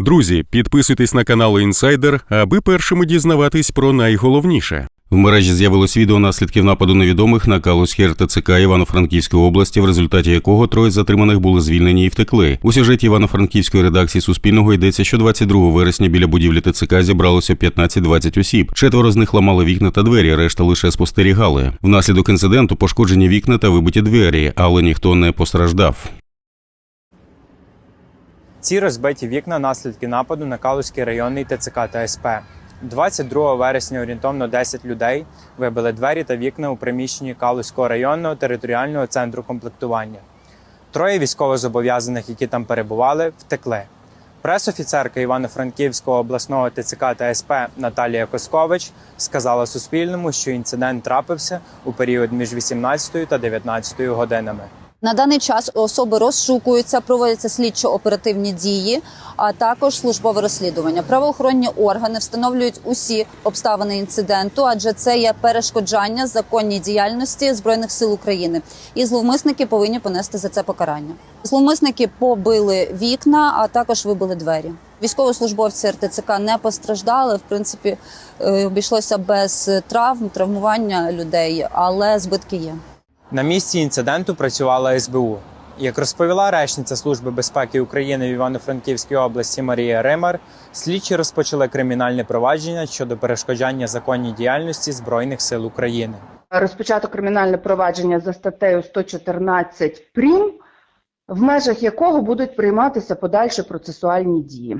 Друзі, підписуйтесь на канал Інсайдер, аби першими дізнаватись про найголовніше. В мережі з'явилось відео наслідків нападу невідомих на Калузький РТЦК Івано-Франківської області, в результаті якого троє затриманих були звільнені і втекли. У сюжеті Івано-Франківської редакції Суспільного йдеться, що 22 вересня біля будівлі ТЦК зібралося 15-20 осіб. Четверо з них ламали вікна та двері, решта лише спостерігали. Внаслідок інциденту пошкоджені вікна та вибиті двері, але ніхто не постраждав. Ці розбиті вікна наслідки нападу на Калузький районний ТЦК та СП. 22 вересня орієнтовно 10 людей вибили двері та вікна у приміщенні Калузького районного територіального центру комплектування. Троє військовозобов'язаних, які там перебували, втекли. Пресофіцерка Івано-Франківського обласного ТЦК та СП Наталія Коскович сказала Суспільному, що інцидент трапився у період між 18 та 19 годинами. На даний час особи розшукуються, проводяться слідчо-оперативні дії, а також службове розслідування. Правоохоронні органи встановлюють усі обставини інциденту, адже це є перешкоджання законній діяльності збройних сил України, і зловмисники повинні понести за це покарання. Зловмисники побили вікна, а також вибили двері. Військовослужбовці РТЦК не постраждали. В принципі, е, обійшлося без травм, травмування людей, але збитки є. На місці інциденту працювала СБУ. Як розповіла речниця Служби безпеки України в Івано-Франківській області Марія Римар, слідчі розпочали кримінальне провадження щодо перешкоджання законній діяльності Збройних сил України. розпочато кримінальне провадження за статтею 114 прим, в межах якого будуть прийматися подальші процесуальні дії.